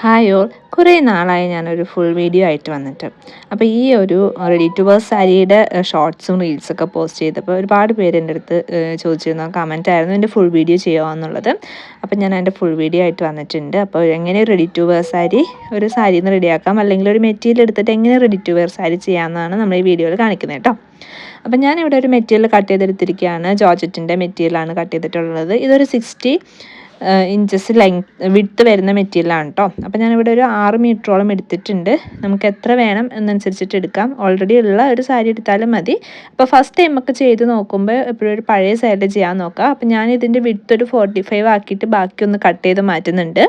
Hi all കുറേ നാളായി ഞാനൊരു ഫുൾ വീഡിയോ ആയിട്ട് വന്നിട്ട്. അപ്പോൾ ഈ ഒരു റെഡി ടു വേർ സാരിയുടെ ഷോർട്സും റീൽസൊക്കെ പോസ്റ്റ് ചെയ്തപ്പോൾ ഒരുപാട് പേര് എന്റെ അടുത്ത് ചോദിച്ചിരുന്നു. കമന്റ് ആയിരുന്നു എന്റെ ഫുൾ വീഡിയോ ചെയ്യുമോ എന്നുള്ളത്. അപ്പോൾ ഞാൻ എന്റെ ഫുൾ വീഡിയോ ആയിട്ട് വന്നിട്ടുണ്ട്. അപ്പോൾ എങ്ങനെ റെഡി ടു വേർ സാരി ഒരു സാരിയിൽ നിന്ന് റെഡിയാക്കാം അല്ലെങ്കിൽ ഒരു മെറ്റീരിയൽ എടുത്തിട്ട് എങ്ങനെ റെഡി ടു വെയർ സാരി ചെയ്യാമെന്നാണ് നമ്മൾ ഈ വീഡിയോയിൽ കാണിക്കുന്നത് കേട്ടോ അപ്പം ഞാനിവിടെ ഒരു മെറ്റീരിയൽ കട്ട് ചെയ്തെടുത്തിരിക്കുകയാണ്. ജോർജറ്റിന്റെ മെറ്റീരിയലാണ് കട്ട് ചെയ്തിട്ടുള്ളത്. ഇതൊരു സിക്സ്റ്റി ഇഞ്ചസ് ലെങ്ത് വിട്ട് വരുന്ന മെറ്റീരിയലാണ് കേട്ടോ അപ്പോൾ ഞാനിവിടെ ഒരു ആറ് മീറ്ററോളം എടുത്തിട്ടുണ്ട്. നമുക്ക് എത്ര വേണം എന്നനുസരിച്ചിട്ട് എടുക്കാം. ഓൾറെഡി ഉള്ള ഒരു സാരി എടുത്താലും മതി. അപ്പോൾ ഫസ്റ്റ് ടൈം ഒക്കെ ചെയ്ത് നോക്കുമ്പോൾ എപ്പോഴും ഒരു പഴയ സാരി ചെയ്യാൻ നോക്കാം. അപ്പോൾ ഞാൻ ഇതിന്റെ വിട്ട് ഒരു ഫോർട്ടി ഫൈവ് ആക്കിയിട്ട് ബാക്കിയൊന്ന് കട്ട് ചെയ്ത് മാറ്റുന്നുണ്ട്.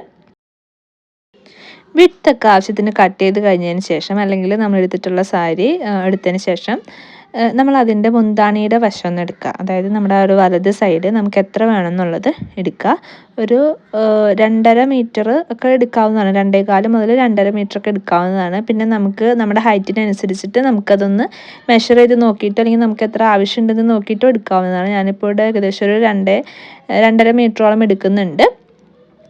വിട്ടൊക്കെ ആവശ്യത്തിന് കട്ട് ചെയ്ത് കഴിഞ്ഞതിന് ശേഷം അല്ലെങ്കിൽ നമ്മൾ എടുത്തിട്ടുള്ള സാരി എടുത്തതിന് ശേഷം നമ്മൾ അതിന്റെ മുന്താണിയുടെ വശം ഒന്ന് എടുക്കുക. അതായത് നമ്മുടെ ആ ഒരു വലത് സൈഡ് നമുക്ക് എത്ര വേണമെന്നുള്ളത് എടുക്കുക. ഒരു രണ്ടര മീറ്റർ ഒക്കെ എടുക്കാവുന്നതാണ്. രണ്ടേകാൽ മുതൽ രണ്ടര മീറ്റർ ഒക്കെ എടുക്കാവുന്നതാണ്. പിന്നെ നമുക്ക് നമ്മുടെ ഹൈറ്റിനനുസരിച്ചിട്ട് നമുക്കതൊന്ന് മെഷർ ചെയ്ത് നോക്കിയിട്ട് അല്ലെങ്കിൽ നമുക്ക് എത്ര ആവശ്യമുണ്ടെന്ന് നോക്കിയിട്ടും എടുക്കാവുന്നതാണ്. ഞാനിപ്പോൾ ഇവിടെ ഏകദേശം ഒരു രണ്ടേ രണ്ടര മീറ്ററോളം എടുക്കുന്നുണ്ട്.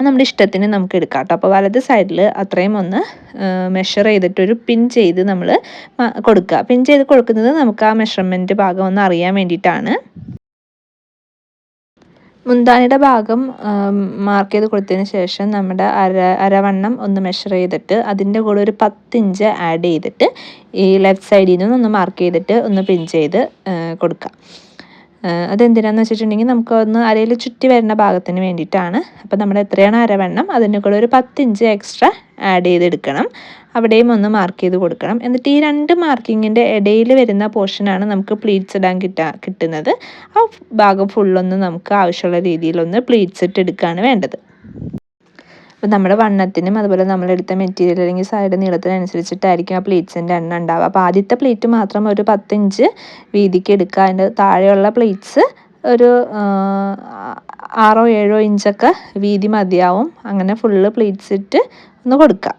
നമ്മുടെ ഇഷ്ടത്തിന് നമുക്ക് എടുക്കാം കേട്ടോ. അപ്പോൾ വലത് സൈഡിൽ അത്രയും ഒന്ന് മെഷർ ചെയ്തിട്ടൊരു പിൻ ചെയ്ത് നമ്മൾ കൊടുക്കുക. പിൻ ചെയ്ത് കൊടുക്കുന്നത് നമുക്ക് ആ മെഷർമെന്റ് ഭാഗം ഒന്ന് അറിയാൻ വേണ്ടിയിട്ടാണ്. മുന്താണിയുടെ ഭാഗം മാർക്ക് ചെയ്ത് കൊടുത്തതിന് ശേഷം നമ്മുടെ അര അരവണ്ണം ഒന്ന് മെഷർ ചെയ്തിട്ട് അതിന്റെ കൂടെ ഒരു പത്തിഞ്ച് ആഡ് ചെയ്തിട്ട് ഈ ലെഫ്റ്റ് സൈഡിൽ നിന്ന് ഒന്ന് മാർക്ക് ചെയ്തിട്ട് ഒന്ന് പിൻ ചെയ്ത് കൊടുക്കാം അതെന്തിനാന്ന് വെച്ചിട്ടുണ്ടെങ്കിൽ നമുക്ക് ഒന്ന് അരയിൽ ചുറ്റി വരുന്ന ഭാഗത്തിന് വേണ്ടിയിട്ടാണ്. അപ്പോൾ നമ്മൾ എത്രയാണ് അരവെണ്ണം അതിന്റെ കൂടെ ഒരു പത്തിഞ്ച് എക്സ്ട്രാ ആഡ് ചെയ്തെടുക്കണം. അവിടെയും ഒന്ന് മാർക്ക് ചെയ്ത് കൊടുക്കണം. എന്നിട്ട് ഈ രണ്ട് മാർക്കിങ്ങിന്റെ ഇടയിൽ വരുന്ന പോർഷനാണ് നമുക്ക് പ്ലീറ്റ്സ് ഇടാൻ കിട്ടാ കിട്ടുന്നത്. ആ ഭാഗം ഫുള്ളൊന്ന് നമുക്ക് ആവശ്യമുള്ള രീതിയിലൊന്ന് പ്ലീറ്റ്സ് ഇട്ടെടുക്കുകയാണ് വേണ്ടത്. അപ്പോൾ നമ്മുടെ വണ്ണത്തിനും അതുപോലെ നമ്മളെടുത്ത മെറ്റീരിയൽ അല്ലെങ്കിൽ സൈഡ് നീളത്തിനനുസരിച്ചിട്ടായിരിക്കും ആ പ്ലേറ്റ്സിന്റെ എണ്ണം ഉണ്ടാവുക. അപ്പോൾ ആദ്യത്തെ പ്ലേറ്റ് മാത്രം ഒരു പത്തിഞ്ച് വീതിക്ക് എടുക്കുക. അതിന്റെ താഴെയുള്ള പ്ലേറ്റ്സ് ഒരു ആറോ ഏഴോ ഇഞ്ചൊക്കെ വീതി മതിയാവും. അങ്ങനെ ഫുള്ള് പ്ലേറ്റ്സ് ഇട്ട് ഒന്ന് കൊടുക്കുക.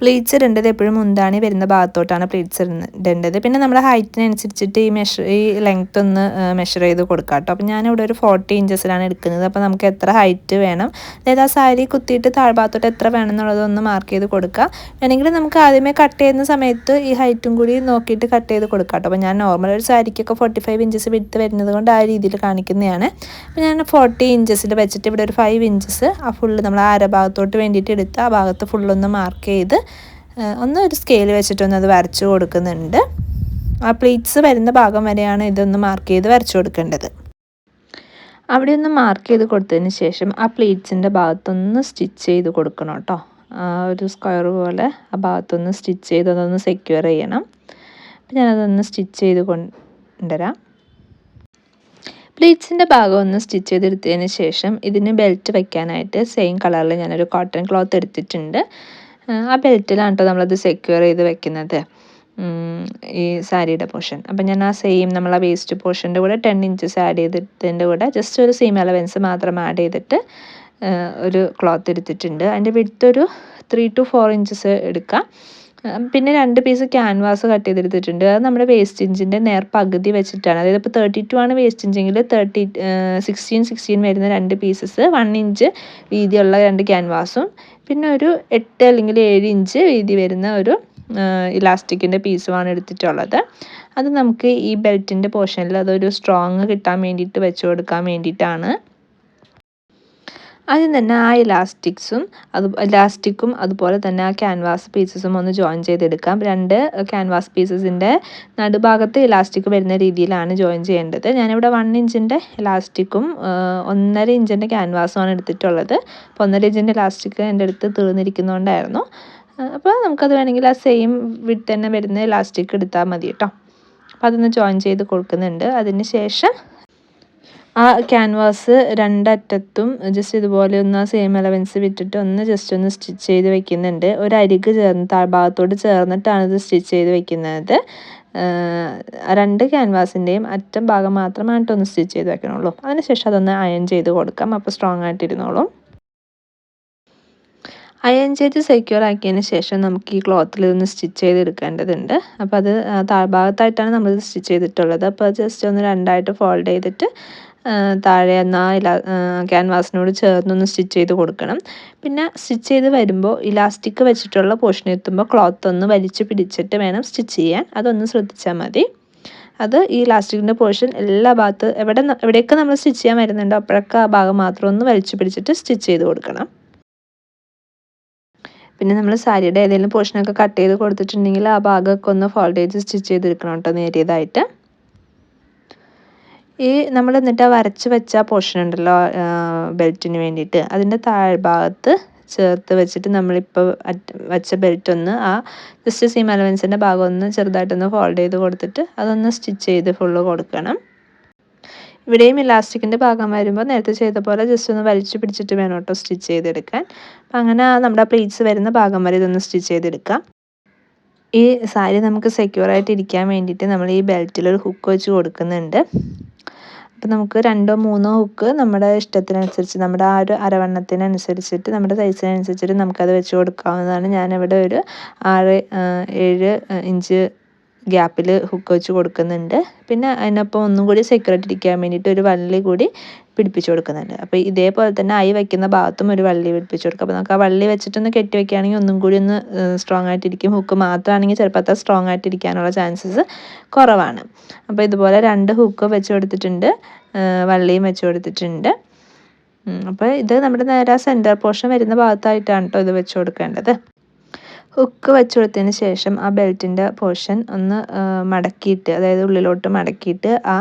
പ്ലീറ്റ്സ് ഇടേണ്ടത് എപ്പോഴും മുന്താണി വരുന്ന ഭാഗത്തോട്ടാണ് പ്ലീറ്റ്സ് ഇടേണ്ടത്. പിന്നെ നമ്മുടെ ഹൈറ്റിനനുസരിച്ചിട്ട് ഈ മെഷർ ഈ ലെങ്ത് ഒന്ന് മെഷർ ചെയ്ത് കൊടുക്കാം കേട്ടോ അപ്പോൾ ഞാനിവിടെ ഒരു ഫോർട്ടി ഇഞ്ചസിലാണ് എടുക്കുന്നത്. അപ്പോൾ നമുക്ക് എത്ര ഹൈറ്റ് വേണം? അതായത് ആ സാരി കുത്തിയിട്ട് താഴ്ഭാഗത്തോട്ട് എത്ര വേണം എന്നുള്ളതൊന്ന് മാർക്ക് ചെയ്ത് കൊടുക്കുക വേണമെങ്കിൽ നമുക്ക് ആദ്യമേ കട്ട് ചെയ്യുന്ന സമയത്ത് ഈ ഹൈറ്റും കൂടി നോക്കിയിട്ട് കട്ട് ചെയ്ത് കൊടുക്കാം കേട്ടോ അപ്പോൾ ഞാൻ നോർമൽ ഒരു സാരിക്കൊക്കെ ഫോർട്ടി ഫൈവ് ഇഞ്ചസ് വിടുത്ത് വരുന്നത് കൊണ്ട് ആ രീതിയിൽ കാണിക്കുന്നതാണ്. അപ്പോൾ ഞാൻ ഫോർട്ടി ഇഞ്ചസിൽ വെച്ചിട്ട് ഇവിടെ ഒരു ഫൈവ് ഇഞ്ചസ് ആ ഫുള്ള് നമ്മൾ അരഭാഗത്തോട്ട് വേണ്ടിയിട്ട് എടുത്ത് ആ ഭാഗത്ത് ഫുള്ളൊന്ന് മാർക്ക് ചെയ്ത് ഒന്ന് ഒരു സ്കെയിൽ വെച്ചിട്ടൊന്ന് അത് വരച്ചു കൊടുക്കുന്നുണ്ട്. ആ പ്ലീറ്റ്സ് വരുന്ന ഭാഗം വരെയാണ് ഇതൊന്ന് മാർക്ക് ചെയ്ത് വരച്ചു കൊടുക്കേണ്ടത്. അവിടെ ഒന്ന് മാർക്ക് ചെയ്ത് കൊടുത്തതിന് ശേഷം ആ പ്ലീറ്റ്സിന്റെ ഭാഗത്തൊന്ന് സ്റ്റിച്ച് ചെയ്ത് കൊടുക്കണം കേട്ടോ ഒരു സ്ക്വയർ പോലെ ആ ഭാഗത്തൊന്ന് സ്റ്റിച്ച് ചെയ്ത് അതൊന്ന് സെക്യൂർ ചെയ്യണം. അപ്പം ഞാനതൊന്ന് സ്റ്റിച്ച് ചെയ്ത് കൊണ്ടുവരാം. പ്ലീറ്റ്സിന്റെ ഭാഗം ഒന്ന് സ്റ്റിച്ച് ചെയ്തെടുത്തതിന് ശേഷം ഇതിന് ബെൽറ്റ് വയ്ക്കാനായിട്ട് സെയിം കളറിൽ ഞാനൊരു കോട്ടൺ ക്ലോത്ത് എടുത്തിട്ടുണ്ട്. ആ ബെൽറ്റിലാണ് കേട്ടോ നമ്മളത് സെക്യൂർ ചെയ്ത് വെക്കുന്നത്. ഈ സാരിയുടെ പോർഷൻ അപ്പം ഞാൻ ആ സെയിം നമ്മൾ ആ വേസ്റ്റ് പോർഷന്റെ കൂടെ ടെൻ ഇഞ്ചസ് ആഡ് ചെയ്തിട്ടതിന്റെ കൂടെ ജസ്റ്റ് ഒരു സെയിം അലവൻസ് മാത്രം ആഡ് ചെയ്തിട്ട് ഒരു ക്ലോത്ത് എടുത്തിട്ടുണ്ട്. അതിന്റെ വിടുത്തൊരു ത്രീ ടു ഫോർ ഇഞ്ചസ് എടുക്കാം. പിന്നെ രണ്ട് പീസ് ക്യാൻവാസ് കട്ട് ചെയ്തെടുത്തിട്ടുണ്ട്. അത് നമ്മുടെ വേസ്റ്റ് ഇഞ്ചിന്റെ നേർ പകുതി വെച്ചിട്ടാണ്. അതായത് ഇപ്പോൾ തേർട്ടി ടു ആണ് വേസ്റ്റ് ഇഞ്ചെങ്കിൽ തേർട്ടി സിക്സ്റ്റീൻ സിക്സ്റ്റീൻ വരുന്ന രണ്ട് പീസസ് വൺ ഇഞ്ച് വീതിയുള്ള രണ്ട് ക്യാൻവാസും പിന്നെ ഒരു എട്ട് അല്ലെങ്കിൽ ഏഴ് ഇഞ്ച് വീതി വരുന്ന ഒരു ഇലാസ്റ്റിക്കിന്റെ പീസുമാണ് എടുത്തിട്ടുള്ളത്. അത് നമുക്ക് ഈ ബെൽറ്റിന്റെ പോർഷനിൽ അതൊരു സ്ട്രോങ് കിട്ടാൻ വേണ്ടിയിട്ട് വെച്ച് കൊടുക്കാൻ വേണ്ടിയിട്ടാണ്. ആദ്യം തന്നെ ആ ഇലാസ്റ്റിക്സും അത് ഇലാസ്റ്റിക്കും അതുപോലെ തന്നെ ആ ക്യാൻവാസ് പീസസും ഒന്ന് ജോയിൻ ചെയ്തെടുക്കാം. രണ്ട് ക്യാൻവാസ് പീസസിന്റെ നടുഭാഗത്ത് ഇലാസ്റ്റിക് വരുന്ന രീതിയിലാണ് ജോയിൻ ചെയ്യേണ്ടത്. ഞാനിവിടെ വൺ ഇഞ്ചിന്റെ ഇലാസ്റ്റിക്കും ഒന്നര ഇഞ്ചിന്റെ ക്യാൻവാസുമാണ് എടുത്തിട്ടുള്ളത്. അപ്പോൾ ഒന്നര ഇഞ്ചിന്റെ ഇലാസ്റ്റിക് എന്റെ അടുത്ത് തീർന്നിരിക്കുന്നതുകൊണ്ടായിരുന്നു അപ്പോൾ നമുക്കത് വേണമെങ്കിൽ ആ സെയിം വിട്ട് തന്നെ വരുന്ന ഇലാസ്റ്റിക് എടുത്താൽ മതി കേട്ടോ. അപ്പോൾ അതൊന്ന് ജോയിൻ ചെയ്ത് കൊടുക്കുന്നുണ്ട്. അതിന് ശേഷം ആ ക്യാൻവാസ് രണ്ടറ്റത്തും ജസ്റ്റ് ഇതുപോലെ ഒന്ന് ആ സെയിം അലവൻസ് വിട്ടിട്ട് ഒന്ന് ജസ്റ്റ് ഒന്ന് സ്റ്റിച്ച് ചെയ്ത് വെക്കുന്നുണ്ട്. ഒരു അരിക് ചേർന്ന് താഴ്ഭാഗത്തോട് ചേർന്നിട്ടാണ് ഇത് സ്റ്റിച്ച് ചെയ്ത് വെക്കുന്നത്. രണ്ട് ക്യാൻവാസിന്റെയും അറ്റം ഭാഗം മാത്രമായിട്ട് ഒന്ന് സ്റ്റിച്ച് ചെയ്ത് വെക്കണുള്ളൂ. അതിനുശേഷം അതൊന്ന് അയൺ ചെയ്ത് കൊടുക്കാം. അപ്പോൾ സ്ട്രോങ് ആയിട്ടിരുന്നോളും. അയൺ ചെയ്ത് സെക്യൂർ ആക്കിയതിന് ശേഷം നമുക്ക് ഈ ക്ലോത്തിൽ ഇതൊന്ന് സ്റ്റിച്ച് ചെയ്തെടുക്കേണ്ടതുണ്ട്. അപ്പോൾ അത് താഴ്ഭാഗത്തായിട്ടാണ് നമ്മൾ സ്റ്റിച്ച് ചെയ്തിട്ടുള്ളത്. അപ്പോൾ ജസ്റ്റ് ഒന്ന് രണ്ടായിട്ട് ഫോൾഡ് ചെയ്തിട്ട് താഴെ എന്നാൽ ഇലാ ക്യാൻവാസിനോട് ചേർന്നൊന്ന് സ്റ്റിച്ച് ചെയ്ത് കൊടുക്കണം. പിന്നെ സ്റ്റിച്ച് ചെയ്ത് വരുമ്പോൾ ഇലാസ്റ്റിക് വെച്ചിട്ടുള്ള പോർഷൻ എത്തുമ്പോൾ ക്ലോത്ത് ഒന്ന് വലിച്ചു പിടിച്ചിട്ട് വേണം സ്റ്റിച്ച് ചെയ്യാൻ. അതൊന്ന് ശ്രദ്ധിച്ചാൽ മതി. അത് ഈ ഇലാസ്റ്റിക്കിന്റെ പോർഷൻ എല്ലാ ഭാഗത്ത് എവിടെ എവിടെയൊക്കെ നമ്മൾ സ്റ്റിച്ച് ചെയ്യാൻ വരുന്നുണ്ടോ അപ്പോഴൊക്കെ ആ ഭാഗം മാത്രം ഒന്ന് വലിച്ചു പിടിച്ചിട്ട് സ്റ്റിച്ച് ചെയ്ത് കൊടുക്കണം. പിന്നെ നമ്മൾ സാരിയുടെ ഏതെങ്കിലും പോർഷനൊക്കെ കട്ട് ചെയ്ത് കൊടുത്തിട്ടുണ്ടെങ്കിൽ ആ ഭാഗമൊക്കെ ഒന്ന് ഫോൾഡ് ചെയ്ത് സ്റ്റിച്ച് ചെയ്തെടുക്കണം കേട്ടോ നേരിയതായിട്ട്. ഈ നമ്മൾ എന്നിട്ട് വരച്ച് വെച്ച പോർഷൻ ഉണ്ടല്ലോ ബെൽറ്റിന് വേണ്ടിയിട്ട്. അതിന്റെ താഴ്ഭാഗത്ത് ചേർത്ത് വെച്ചിട്ട് നമ്മളിപ്പോൾ വെച്ച ബെൽറ്റ് ഒന്ന് ആ ജസ്റ്റ് സീം അലവൻസിന്റെ ഭാഗം ഒന്ന് ചെറുതായിട്ടൊന്ന് ഫോൾഡ് ചെയ്ത് കൊടുത്തിട്ട് അതൊന്ന് സ്റ്റിച്ച് ചെയ്ത് ഫുള്ള് കൊടുക്കണം. ഇവിടെയും ഇലാസ്റ്റിക്കിന്റെ ഭാഗം വരുമ്പോൾ നേരത്തെ ചെയ്ത പോലെ ജസ്റ്റ് ഒന്ന് വലിച്ചു പിടിച്ചിട്ട് വേണം കേട്ടോ സ്റ്റിച്ച് ചെയ്തെടുക്കാൻ. അപ്പം അങ്ങനെ നമ്മുടെ പ്ലീറ്റ്സ് വരുന്ന ഭാഗം വരെ ഇതൊന്ന് സ്റ്റിച്ച് ചെയ്തെടുക്കാം. ഈ സാരി നമുക്ക് സെക്യൂർ ആയിട്ട് ഇരിക്കാൻ വേണ്ടിയിട്ട് നമ്മൾ ഈ ബെൽറ്റിൽ ഒരു ഹുക്ക് വെച്ച് കൊടുക്കുന്നുണ്ട്. അപ്പോൾ നമുക്ക് രണ്ടോ മൂന്നോ ഹുക്ക് നമ്മുടെ ഇഷ്ടത്തിനനുസരിച്ച് നമ്മുടെ ആ ഒരു അരവണ്ണത്തിനനുസരിച്ചിട്ട് നമ്മുടെ സൈസിനനുസരിച്ചിട്ട് നമുക്കത് വെച്ച് കൊടുക്കാവുന്നതാണ്. ഞാനിവിടെ ഒരു ആറ് ഏഴ് ഇഞ്ച് ഗ്യാപ്പിൽ ഹുക്ക് വെച്ച് കൊടുക്കുന്നുണ്ട്. പിന്നെ അതിനൊപ്പം ഒന്നും കൂടി സെക്യൂരിറ്റി ഇരിക്കാൻ വേണ്ടിയിട്ട് ഒരു വള്ളി കൂടി പിടിപ്പിച്ച് കൊടുക്കുന്നുണ്ട്. അപ്പോൾ ഇതേപോലെ തന്നെ ആയി വയ്ക്കുന്ന ഭാഗത്തും ഒരു വള്ളി പിടിപ്പിച്ചു കൊടുക്കുക അപ്പോൾ നമുക്ക് ആ വള്ളി വെച്ചിട്ടൊന്ന് കെട്ടി വെക്കുകയാണെങ്കിൽ ഒന്നും കൂടി ഒന്ന് സ്ട്രോങ് ആയിട്ടിരിക്കും. ഹുക്ക് മാത്രമാണെങ്കിൽ ചിലപ്പോൾ അത്ര സ്ട്രോങ് ആയിട്ടിരിക്കാനുള്ള ചാൻസസ് കുറവാണ്. അപ്പോൾ ഇതുപോലെ രണ്ട് ഹുക്ക് വെച്ച് കൊടുത്തിട്ടുണ്ട്. വള്ളിയും വെച്ച് കൊടുത്തിട്ടുണ്ട്. അപ്പോൾ ഇത് നമ്മുടെ നേരെ സെന്റർ പോർഷൻ വരുന്ന ഭാഗത്തായിട്ടാണ് കേട്ടോ ഇത് വെച്ച് കൊടുക്കേണ്ടത്. ഹുക്ക് വെച്ച് കൊടുത്തതിന് ശേഷം ആ ബെൽറ്റിന്റെ പോർഷൻ ഒന്ന് മടക്കിയിട്ട് അതായത് ഉള്ളിലോട്ട് മടക്കിയിട്ട് ആ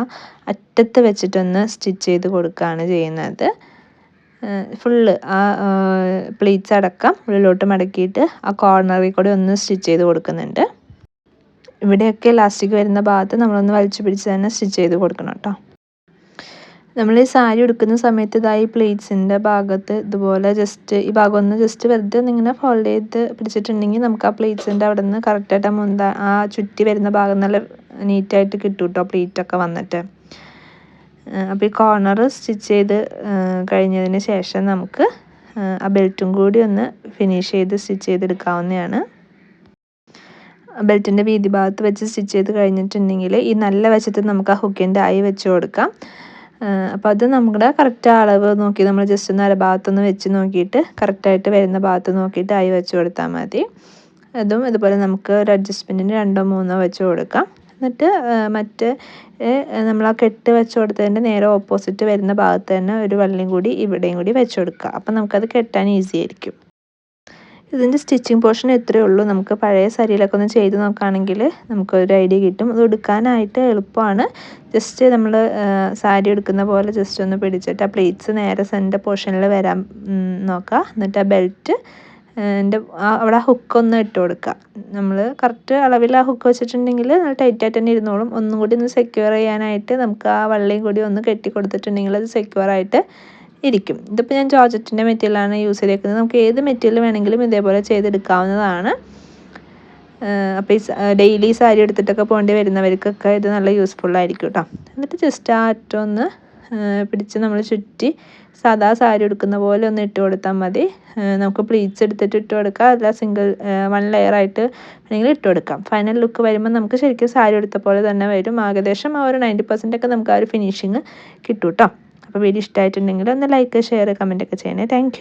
അറ്റത്ത് വെച്ചിട്ടൊന്ന് സ്റ്റിച്ച് ചെയ്ത് കൊടുക്കുകയാണ് ചെയ്യുന്നത്. ഫുള്ള് ആ പ്ലീറ്റ്സ് അടക്കം ഉള്ളിലോട്ട് മടക്കിയിട്ട് ആ കോർണറിൽ കൂടി ഒന്ന് സ്റ്റിച്ച് ചെയ്ത് കൊടുക്കുന്നുണ്ട്. ഇവിടെയൊക്കെ ലാസ്റ്റിക്ക് വരുന്ന ഭാഗത്ത് നമ്മളൊന്ന് വലിച്ചു പിടിച്ച് തന്നെ സ്റ്റിച്ച് ചെയ്ത് കൊടുക്കണം കേട്ടോ. നമ്മൾ ഈ സാരി ഉടുക്കുന്ന സമയത്ത് ഇതായി പ്ലേറ്റ്സിന്റെ ഭാഗത്ത് ഇതുപോലെ ജസ്റ്റ് ഈ ഭാഗം ഒന്ന് ജസ്റ്റ് വെറുതെ ഒന്നിങ്ങനെ ഫോൾഡ് ചെയ്ത് പിടിച്ചിട്ടുണ്ടെങ്കിൽ നമുക്ക് ആ പ്ലേറ്റ്സിന്റെ അവിടെ നിന്ന് കറക്റ്റായിട്ട് മുന്ത ആ ചുറ്റി വരുന്ന ഭാഗം നല്ല നീറ്റായിട്ട് കിട്ടും കേട്ടോ പ്ലേറ്റൊക്കെ വന്നിട്ട്. അപ്പോൾ ഈ കോർണർ സ്റ്റിച്ച് ചെയ്ത് കഴിഞ്ഞതിന് ശേഷം നമുക്ക് ആ ബെൽറ്റും കൂടി ഒന്ന് ഫിനിഷ് ചെയ്ത് സ്റ്റിച്ച് ചെയ്തെടുക്കാവുന്നതാണ്. ബെൽറ്റിന്റെ വീതി ഭാഗത്ത് വെച്ച് സ്റ്റിച്ച് ചെയ്ത് കഴിഞ്ഞിട്ടുണ്ടെങ്കിൽ ഈ നല്ല വശത്ത് നമുക്ക് ആ ഹുക്കിന്റെ ആയി വെച്ച് കൊടുക്കാം. അപ്പോൾ അത് നമ്മുടെ കറക്റ്റ് അളവ് നോക്കി നമ്മൾ ജസ്റ്റ് ഒന്ന് അരഭാഗത്തൊന്ന് വെച്ച് നോക്കിയിട്ട് കറക്റ്റായിട്ട് വരുന്ന ഭാഗത്ത് നോക്കിയിട്ട് ആയി വെച്ച് കൊടുത്താൽ മതി. അതും ഇതുപോലെ നമുക്ക് ഒരു അഡ്ജസ്റ്റ്മെന്റിന് രണ്ടോ മൂന്നോ വെച്ച് കൊടുക്കാം. എന്നിട്ട് മറ്റ് നമ്മൾ ആ കെട്ട് വെച്ച് കൊടുത്തതിന്റെ നേരെ ഓപ്പോസിറ്റ് വരുന്ന ഭാഗത്ത് തന്നെ ഒരു വള്ളിയും കൂടി ഇവിടെയും കൂടി വെച്ച് കൊടുക്കുക. അപ്പം നമുക്കത് കെട്ടാൻ ഈസി ആയിരിക്കും. ഇതിന്റെ സ്റ്റിച്ചിങ് പോർഷൻ എത്രയേ ഉള്ളൂ? നമുക്ക് പഴയ സരിയിലൊക്കെ ഒന്ന് ചെയ്ത് നോക്കുകയാണെങ്കിൽ നമുക്കൊരു ഐഡിയ കിട്ടും. അത് എടുക്കാനായിട്ട് എളുപ്പമാണ്. ജസ്റ്റ് നമ്മൾ സാരി എടുക്കുന്ന പോലെ ജസ്റ്റ് ഒന്ന് പിടിച്ചിട്ട് ആ പ്ലേറ്റ്സ് നേരെ സെന്റർ പോർഷനിൽ വരാൻ നോക്കുക എന്നിട്ട് ആ ബെൽറ്റ് എന്റെ അവിടെ ആ ഹുക്ക് ഒന്ന് ഇട്ട് കൊടുക്കുക നമ്മൾ കറക്റ്റ് അളവിൽ ആ ഹുക്ക് വെച്ചിട്ടുണ്ടെങ്കിൽ നല്ല ടൈറ്റായിട്ട് തന്നെ ഇരുന്നോളും. ഒന്നും കൂടി ഒന്ന് സെക്യൂർ ചെയ്യാനായിട്ട് നമുക്ക് ആ വള്ളിയും കൂടി ഒന്ന് കെട്ടി കൊടുത്തിട്ടുണ്ടെങ്കിൽ അത് സെക്യൂർ ആയിട്ട് ഇരിക്കും. ഇതിപ്പോൾ ഞാൻ ജോർജറ്റിന്റെ മെറ്റീരിയലാണ് യൂസ് ചെയ്തേക്കുന്നത്. നമുക്ക് ഏത് മെറ്റീരിയൽ വേണമെങ്കിലും ഇതേപോലെ ചെയ്തെടുക്കാവുന്നതാണ്. അപ്പോൾ ഈ ഡെയിലി സാരി എടുത്തിട്ടൊക്കെ പോകേണ്ടി വരുന്നവർക്കൊക്കെ ഇത് നല്ല യൂസ്ഫുൾ ആയിരിക്കും കേട്ടോ എന്നിട്ട് ജസ്റ്റ് ആ അറ്റമൊന്ന് പിടിച്ച് നമ്മൾ ചുറ്റി സാധാ സാരി എടുക്കുന്ന പോലെ ഒന്ന് ഇട്ട് കൊടുത്താൽ മതി. നമുക്ക് പ്ലീറ്റ്സ് എടുത്തിട്ട് ഇട്ട് കൊടുക്കാം. അല്ല സിംഗിൾ വൺ ലെയർ ആയിട്ട് വേണമെങ്കിൽ ഇട്ട് കൊടുക്കാം. ഫൈനൽ ലുക്ക് വരുമ്പോൾ നമുക്ക് ശരിക്കും സാരി എടുത്ത പോലെ തന്നെ വരും. ഏകദേശം ആ ഒരു നയന്റി പെർസെന്റ് ഒക്കെ നമുക്ക് ആ ഒരു ഫിനിഷിങ് കിട്ടും കേട്ടോ അപ്പോൾ വീഡിയോ ഇഷ്ടമായിട്ടുണ്ടെങ്കിൽ ഒന്ന് ലൈക്ക് ഷെയർ കമന്റ് ഒക്കെ ചെയ്യണേ. താങ്ക്